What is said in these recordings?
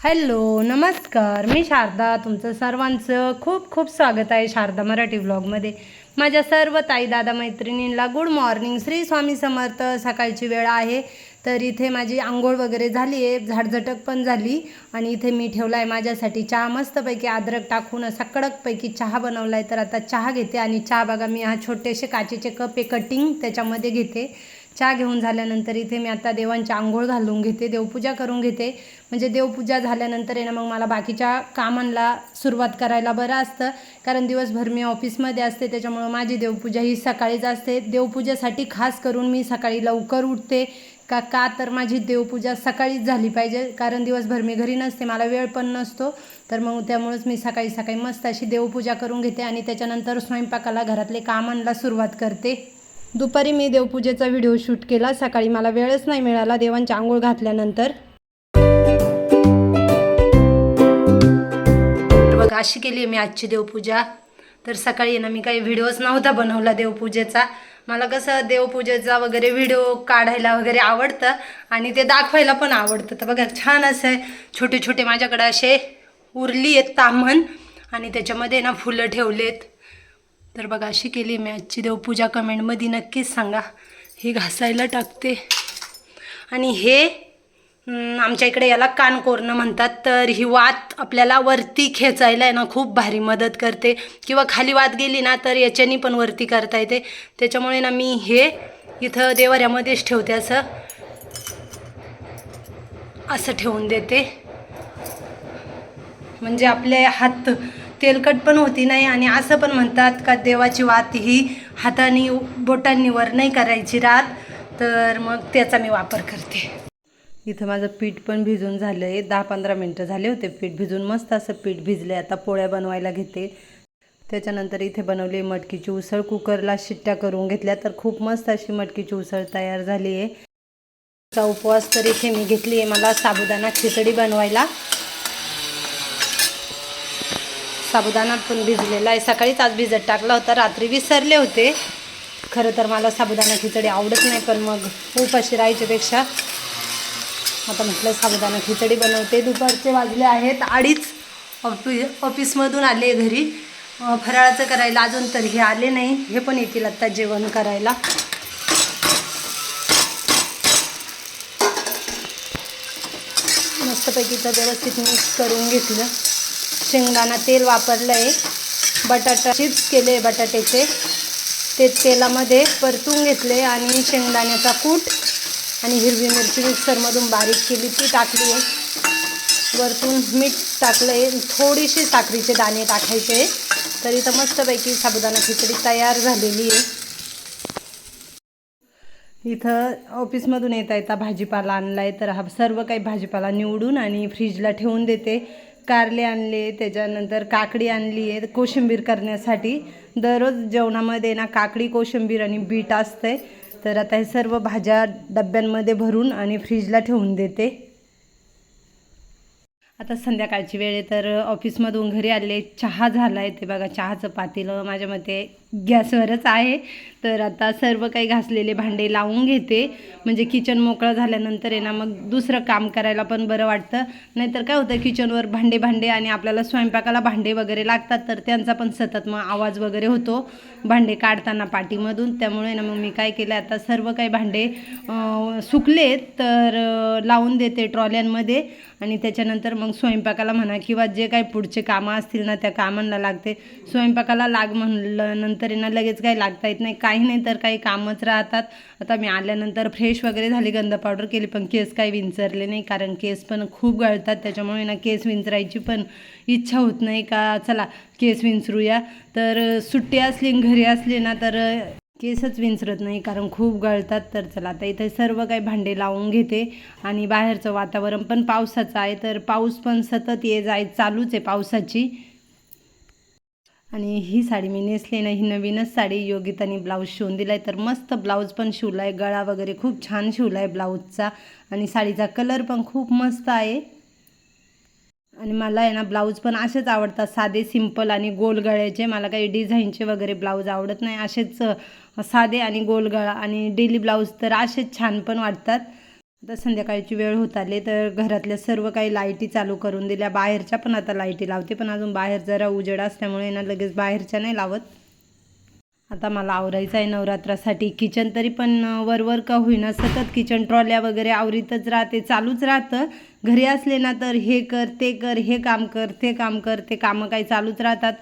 Hello नमस्कार. मी शारदा तुमचं सर्वांचं खूप खूप स्वागत आहे शारदा मराठी व्लॉगमध्ये. माझ्या सर्व ताई दादा मैत्रिणींना गुड मॉर्निंग. श्री स्वामी समर्थ सकाळची वेळ आहे. तर इथे माझी आंघोळ वगैरे झाली आहे झाडझटक पण झाली. आणि इथे मी ठेवला आहे माझ्यासाठी चहा. मस्तपैकी अद्रक टाकून असा कडकपैकी चहा बनवला आहे तर आता चहा घेते आणि चहा बघा मी हा छोटेसे काचेचे कप आहे कटिंग त्याच्यामध्ये घेते. चहा घेऊन झाल्यानंतर इथे मी आता देवांची आंघोळ घालून घेते देवपूजा करून घेते. म्हणजे देवपूजा झाल्यानंतर आहे ना मग मला बाकीच्या कामांना सुरुवात करायला बरं असतं. कारण दिवसभर मी ऑफिसमध्ये असते त्याच्यामुळं माझी देवपूजा ही सकाळीच असते. देवपूजेसाठी खास करून मी सकाळी लवकर उठते. का का तर माझी देवपूजा सकाळीच झाली पाहिजे. कारण दिवसभर मी घरी नसते मला वेळ पण नसतो. तर मग त्यामुळंच मी सकाळी सकाळी मस्त अशी देवपूजा करून घेते आणि त्याच्यानंतर स्वयंपाकाला घरातले कामांना सुरुवात करते. दुपारी मी देवपूजेचा व्हिडिओ शूट केला. सकाळी मला वेळच नाही मिळाला. देवांची आंघोळ घातल्यानंतर. बघा अशी केली आहे मी आजची देवपूजा. तर सकाळी ना मी काही व्हिडिओच नव्हता बनवला देवपूजेचा. मला कसं देवपूजेचा वगैरे व्हिडिओ काढायला वगैरे आवडतं आणि ते दाखवायला पण आवडतं. तर बघा छान असं आहे छोटे छोटे माझ्याकडे असे उरली आहेत तामण आणि त्याच्यामध्ये ना फुलं ठेवलेत. तर बघा अशी केली मी आजची देवपूजा. कमेंटमध्ये नक्कीच सांगा. ही घासायला टाकते. आणि हे आमच्या इकडे याला कानकोरणं म्हणतात. तर ही वात आपल्याला वरती खेचायला आहे ना खूप भारी मदत करते. किंवा खाली वात गेली ना तर याच्यानी पण वरती करता येते. त्याच्यामुळे ना मी हे इथं देवाऱ्यामध्येच ठेवते असं. असं ठेवून देते. म्हणजे आपले हात तेलकट पण होती नाही आणि असं पण म्हणतात का देवाची वात ही हाताने बोटांनी वर नाही करायची रात. तर मग त्याचा मी वापर करते. इथं माझं पीठ पण भिजून झालं आहे दहा पंधरा मिनटं झाले होते पीठ भिजून. मस्त असं पीठ भिजले आता पोळ्या बनवायला घेते. त्याच्यानंतर इथे बनवली मटकीची उसळ. कुकरला शिट्ट्या करून घेतल्या तर खूप मस्त अशी मटकीची उसळ तयार झाली आहे. चा उपवास तर इथे मी घेतली आहे. मला साबुदाणा खिचडी बनवायला. साबुदाणा पण भिजलेला आहे. सकाळीच आज भिजत टाकला होता रात्री विसरले होते. खरं तर मला साबुदाणा खिचडी आवडत नाही पण मग उपाशी राहायच्यापेक्षा आता म्हटलं साबुदाणा खिचडी बनवते. दुपारचे वाजले आहेत अडीच. ऑफि ऑफिसमधून आले घरी. फराळाचं करायला अजून तर हे आले नाही. हे पण येतील आत्ता जेवण करायला. मस्तपैकी तर व्यवस्थित मिक्स करून घेतलं. शेंगदाणा तेल वापरलं आहे बटाटा चिप्स केले बटाट्याचे. ते तेलामध्ये परतून घेतले आणि शेंगदाण्याचा कूट आणि हिरवी मिरची मिक्सरमधून बारीक केली ती टाकली आहे. वरतून मीठ टाकलं आहे थोडीशी साखरीचे दाणे टाकायचे. तरी तर इथं मस्तपैकी साबुदाणा खिचडी तयार झालेली आहे. इथं ऑफिसमधून येता येता भाजीपाला आणला आहे तर हा सर्व काही भाजीपाला निवडून आणि फ्रीजला ठेवून देते. कारले आणले त्याच्यानंतर काकडी आणली आहे कोशिंबीर करण्यासाठी. दररोज जेवणामध्ये ना काकडी कोशिंबीर आणि बीट असते तर आता हे सर्व भाज्या डब्यांमध्ये भरून आणि फ्रीजला ठेवून देते. आता संध्याकाळची वेळ आहे तर ऑफिसमधून घरी आले चहा झाला आहे ते बघा चहाचं पातेलं माझ्या मते गॅसवरच आहे. तर आता सर्व काही घासलेले भांडे लावून घेते. म्हणजे किचन मोकळं झाल्यानंतर आहे ना मग दुसरं काम करायला पण बरं वाटतं. नाहीतर काय होतं किचनवर भांडे भांडे आणि आपल्याला स्वयंपाकाला भांडे वगैरे लागतात तर त्यांचा पण सतत मग आवाज वगैरे होतो भांडे काढताना पाठीमधून. त्यामुळे ना मग मी काय केलं आता सर्व काही भांडे सुकले तर लावून देते ट्रॉल्यांमध्ये. आणि त्याच्यानंतर मग स्वयंपाकाला म्हणा किंवा जे काही पुढचे कामं असतील ना त्या कामांना लागते. स्वयंपाकाला लाग म्हणलं तर आहे ना लगेच काही लागता येत नाही. काही नाही तर काही कामच राहतात. आता मी आल्यानंतर फ्रेश वगैरे झाली गंध पावडर केली पण केस काही विंचरले नाही. कारण केस पण खूप गळतात. त्याच्यामुळे ना केस विंचरायची पण इच्छा होत नाही का? चला केस विंचरूया. तर सुट्टी असली घरी असली ना तर केसच विंचरत नाही कारण खूप गळतात. तर चला आता इथे सर्व काही भांडे लावून घेते. आणि बाहेरचं वातावरण पण पावसाचं आहे. तर पाऊस पण सतत ये जाय चालूच आहे पावसाची. आणि ही साडी मी नेसली ना ही नवीनच साडी योगितानी ब्लाऊज शिवून दिला आहे तर मस्त ब्लाऊज पण शिवला आहे गळा वगैरे खूप छान शिवला आहे ब्लाऊजचा आणि साडीचा कलर पण खूप मस्त आहे. आणि मला आहे ना ब्लाऊज पण असेच आवडतात. साधे सिंपल आणि गोल गळ्याचे. मला काही डिझाईनचे वगैरे ब्लाऊज आवडत नाही. असेच साधे आणि गोल गळा आणि डेली ब्लाऊज तर असेच छान पण वाटतात. आता संध्याकाळची वेळ होत आली तर घरातल्या सर्व काही लाईटी चालू करून दिल्या. बाहेरच्या पण आता लाईटी लावते पण अजून बाहेर जरा उजेड असल्यामुळे ना लगेच बाहेरच्या नाही लावत. आता मला आवरायचं आहे नवरात्रासाठी. किचन तरी पण वरवर का होईना सतत किचन ट्रॉल्या वगैरे आवरीतच राहते चालूच राहतं. घरी असले ना तर हे कर ते कर हे काम कर ते काम कर ते कामं काही चालूच राहतात.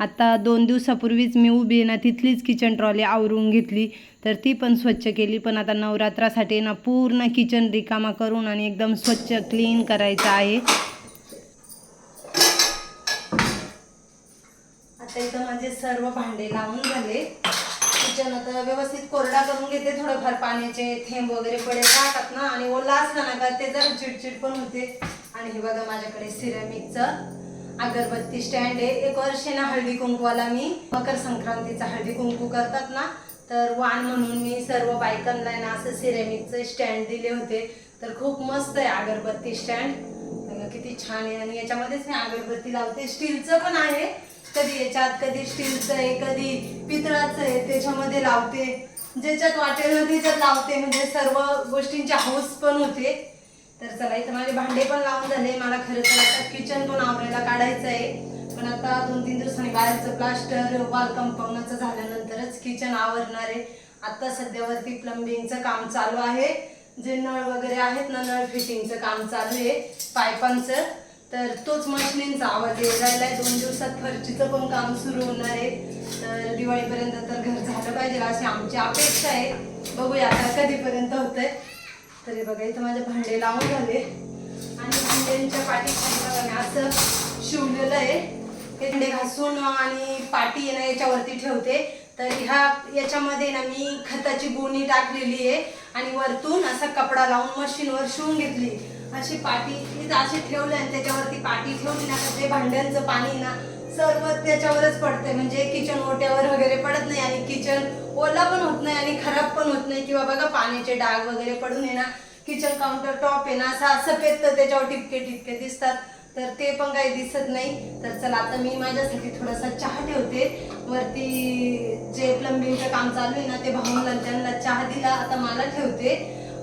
आता दोन दिवसापूर्वीच मी उभी आहे ना तिथलीच किचन ट्रॉली आवरून घेतली. तर ती पण स्वच्छ केली. पण आता नवरात्रासाठी ना पूर्ण किचन रिकामा करून आणि एकदम स्वच्छ क्लीन करायचं आहे. आता इथं माझे सर्व भांडे लावून झाले. किचन आता व्यवस्थित कोरडा करून घेते थोडंफार पाण्याचे थेंब वगैरे पडेल राहतात ना. आणि ओला असला ना का ते जरा चिडचिड पण होते. आणि हे बघा माझ्याकडे सिरेमिकचं अगरबत्ती स्टँड आहे. एक वर्षी ना हळदी कुंकवाला मी मकर संक्रांतीचा हळदी कुंकू करतात ना तर वाण म्हणून मी सर्व बायकांना ना असं सिरेमिकचं स्टँड दिले होते. तर खूप मस्त आहे अगरबत्ती स्टँड. किती छान आहे. आणि याच्यामध्येच मी अगरबत्ती लावते. स्टीलचं पण आहे. कधी याच्यात कधी स्टीलचं आहे कधी पितळाचं आहे त्याच्यामध्ये लावते. ज्याच्यात वाटेल त्याच्यात लावते म्हणजे सर्व गोष्टींची हाऊस पण होते. तर चला इथं माझे भांडे पण लावून झाले. मला खरं तर आता किचन पण आवरायला काढायचं आहे. पण आता दोन तीन दिवसांनी बाहेरचं प्लास्टर वॉल कंपाऊंडचं झाल्यानंतरच किचन आवरणार आहे. आता सध्यावरती प्लंबिंगचं काम चालू आहे. जे नळ वगैरे आहेत ना नळ फिटिंगचं काम चालू आहे. पायपांचं. तर तोच मशिनींचा आवाज येऊ राहिलाय दोन दिवसात फरचीचं पण काम सुरू होणार आहे. तर दिवाळीपर्यंत तर घर झालं पाहिजे अशी आमची अपेक्षा आहे. बघूया आता कधीपर्यंत होतंय. तरी बघा इथं माझे भांडे लावून झाले. आणि भांड्यांच्या पाठीखाली बघा मी असं शिवलेलं आहे. हे भांडे घासून आणि पाटी ना याच्यावरती ठेवते. तर ह्या याच्यामध्ये ना मी खताची गोणी टाकलेली आहे. आणि वरतून असा कपडा लावून मशीनवर शिवून घेतली. अशी पाटी इथं अशी ठेवली आणि त्याच्यावरती पाटी ठेवली ना ते भांड्यांचं पाणी ना सर्व त्याच्यावरच पडते म्हणजे किचन ओट्यावर वगैरे पडत नाही आणि किचन ओला पण होत नाही आणि खराब पण होत नाही. किंवा बघा पाण्याचे डाग वगैरे पडून आहे ना किचन काउंटर टॉप आहे ना असा सफेद तर त्याच्यावर टिपके टिपके दिसतात. तर ते पण काही दिसत नाही. तर चला आता मी माझ्यासाठी थोडासा चहा ठेवते. वरती जे प्लंबिंगचं काम चालू आहे ना ते भाऊन त्यांना चहा दिला. आता मला ठेवते.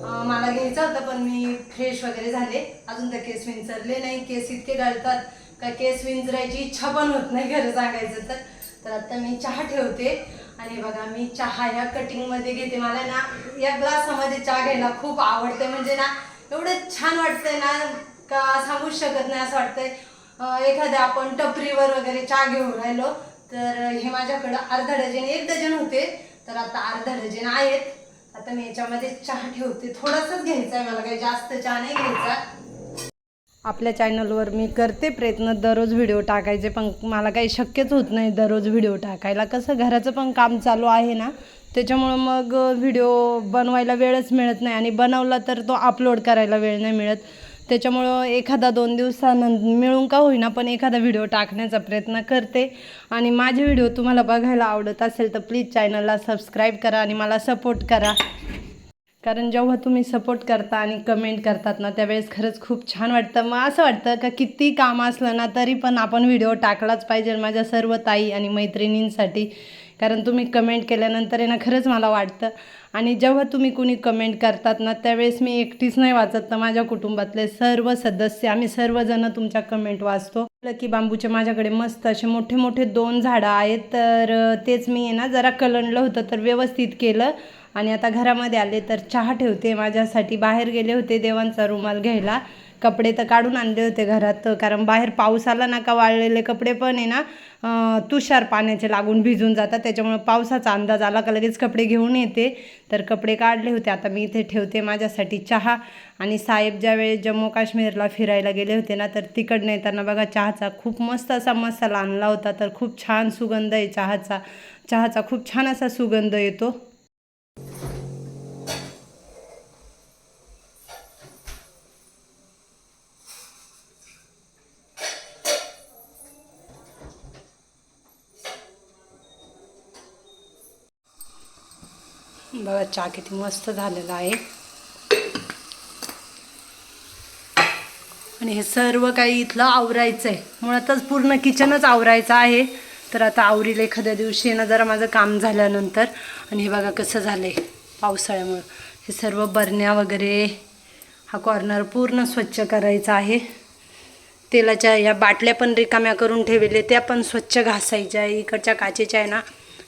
मला घ्यायचा होता पण मी फ्रेश वगैरे झाले. अजून तर केस विंचरले नाही. केस इतके गळतात. का केस विंचरायची इच्छा पण होत नाही खरं सांगायचं तर. तर आता मी चहा ठेवते. आणि बघा मी चहा ह्या कटिंगमध्ये घेते. मला ना या ग्लासामध्ये चहा घ्यायला खूप आवडते. म्हणजे ना एवढं छान वाटतंय ना का सांगूच शकत नाही असं वाटतंय. एखाद्या आपण टपरीवर वगैरे चहा घेऊन राहिलो तर हे माझ्याकडं अर्धा डझन एक डझन होते. तर आता अर्धा डझन आहेत. आता मी याच्यामध्ये चहा ठेवते. थोडासाच घ्यायचा आहे मला काही जास्त चहा नाही घ्यायचा. आपल्या चॅनलवर मी करते प्रयत्न दररोज व्हिडिओ टाकायचे पण मला काही शक्यच होत नाही दररोज व्हिडिओ टाकायला. कसं घराचं पण काम चालू आहे ना त्याच्यामुळं मग व्हिडिओ बनवायला वेळच मिळत नाही आणि बनवला तर तो अपलोड करायला वेळ नाही मिळत. त्याच्यामुळं एखादा दोन दिवसानंतर मिळून का होईना पण एखादा व्हिडिओ टाकण्याचा प्रयत्न करते. आणि माझे व्हिडिओ तुम्हाला बघायला आवडत असेल तर प्लीज चॅनलला सबस्क्राईब करा आणि मला सपोर्ट करा. कारण जेव्हा तुम्ही सपोर्ट करता आणि कमेंट करतात ना त्यावेळेस खरंच खूप छान वाटतं. मग असं वाटतं का किती काम असलं ना तरी पण आपण व्हिडिओ टाकलाच पाहिजे माझ्या सर्व ताई आणि मैत्रिणींसाठी. कारण तुम्ही कमेंट केल्यानंतर आहे ना खरंच मला वाटतं. आणि जेव्हा तुम्ही कुणी कमेंट करतात ना त्यावेळेस मी एकटीच नाही वाचत तर माझ्या कुटुंबातले सर्व सदस्य. आम्ही सर्वजण तुमच्या कमेंट वाचतो. की बांबूचे माझ्याकडे मस्त असे मोठे मोठे दोन झाडं आहेत. तर तेच मी आहे ना जरा कलंडलं होतं तर व्यवस्थित केलं. आणि आता घरामध्ये आले तर चहा ठेवते माझ्यासाठी. बाहेर गेले होते देवांचा रुमाल घ्यायला. कपडे तर काढून आणले होते घरात कारण बाहेर पाऊस आला ना का वाळलेले कपडे पण आहे ना तुषार पाण्याचे लागून भिजून जातात. त्याच्यामुळे पावसाचा अंदाज आला का लगेच कपडे घेऊन येते. तर कपडे काढले होते. आता मी इथे ठेवते माझ्यासाठी चहा. आणि साहेब ज्यावेळेस जम्मू काश्मीरला फिरायला गेले होते ना तर तिकडनं येताना बघा चहाचा खूप मस्त असा मसाला आणला होता. तर खूप छान सुगंध आहे चहाचा. चहाचा खूप छान असा सुगंध येतो. बघा चहा किती मस्त झालेला आहे. आणि हे सर्व काही इथलं आवरायचं आहे मुळातच पूर्ण किचनच आवरायचं आहे. तर आता आवरील एखाद्या दिवशी ना जरा माझं काम झाल्यानंतर. आणि हे बघा कसं झालं आहे पावसाळ्यामुळं. हे सर्व बरण्या वगैरे हा कॉर्नर पूर्ण स्वच्छ करायचा आहे. तेलाच्या या बाटल्या पण रिकाम्या करून ठेवले त्या पण स्वच्छ घासायच्या आहे. इकडच्या काचेच्या आहे ना.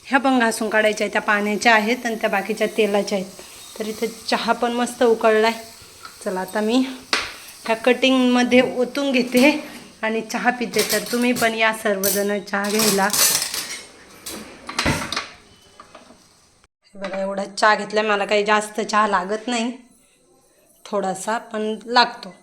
ह्या पण घासून काढायच्या आहेत त्या पाण्याच्या आहेत आणि त्या बाकीच्या तेलाच्या आहेत. तर इथं चहा पण मस्त उकळला आहे चला आता मी ह्या कटिंगमध्ये ओतून घेते आणि चहा पिते. तर तुम्ही पण या सर्वजण चहा घ्यायला. बघा एवढा चहा घेतला मला काही जास्त चहा लागत नाही. थोडासा पण लागतो.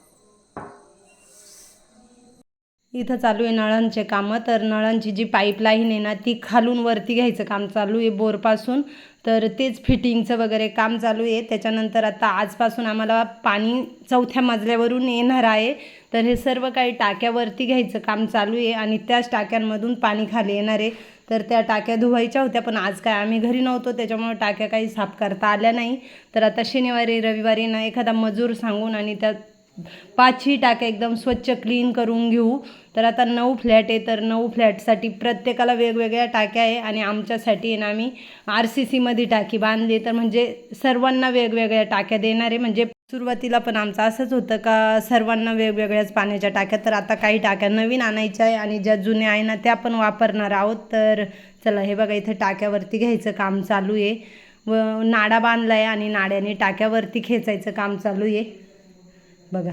इथं चालू आहे नळांचे कामं. तर नळांची जी पाईपलाईन आहे ना ती खालून वरती घ्यायचं काम चालू आहे बोरपासून. तर तेच फिटिंगचं वगैरे काम चालू आहे. त्याच्यानंतर आता आजपासून आम्हाला पाणी चौथ्या मजल्यावरून येणार आहे. तर हे सर्व काही टाक्यावरती घ्यायचं काम चालू आहे आणि त्याच टाक्यांमधून पाणी खाली येणार आहे. तर त्या टाक्या धुवायच्या होत्या पण आज काय आम्ही घरी नव्हतो त्याच्यामुळे टाक्या काही साफ करता आल्या नाही. तर आता शनिवारी रविवारी ना एखादा मजूर सांगून आणि त्या पाचही टाक्या एकदम स्वच्छ क्लीन करून घेऊ. तर आता नऊ फ्लॅट आहे तर नऊ फ्लॅटसाठी प्रत्येकाला वेगवेगळ्या टाक्या आहे आणि आमच्यासाठी आहे ना आम्ही आर सी सीमध्ये टाकी बांधली तर म्हणजे सर्वांना वेगवेगळ्या टाक्या देणार आहे. म्हणजे सुरुवातीला पण आमचं असंच होतं का सर्वांना वेगवेगळ्याच पाण्याच्या टाक्या तर आता काही टाक्या नवीन आणायच्या आहे आणि ज्या जुन्या आहे ना त्या पण वापरणार आहोत. तर चला हे बघा इथं टाक्यावरती घ्यायचं काम चालू आहे. व नाडा बांधला आहे आणि नाड्याने टाक्यावरती खेचायचं काम चालू आहे. बघा.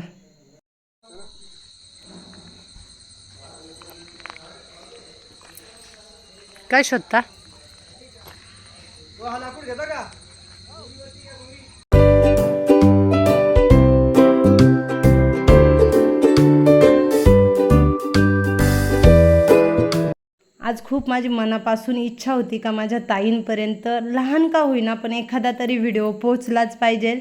काय शोधता आज खूप माझी मनापासून इच्छा होती का माझ्या ताईंपर्यंत लहान का होईना पण एखादा तरी व्हिडिओ पोचलाच पाहिजे.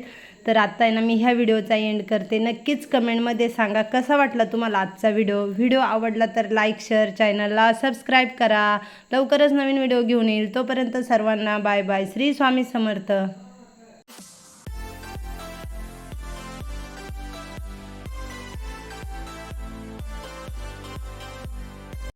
तर आत्ता आहे ना मी ह्या व्हिडिओचा एंड करते. नक्कीच कमेंटमध्ये सांगा कसा वाटला तुम्हाला आजचा व्हिडिओ व्हिडिओ आवडला तर लाईक शेअर चॅनलला सबस्क्राईब करा. लवकरच नवीन व्हिडिओ घेऊन येईल. तोपर्यंत सर्वांना बाय बाय श्री स्वामी समर्थ.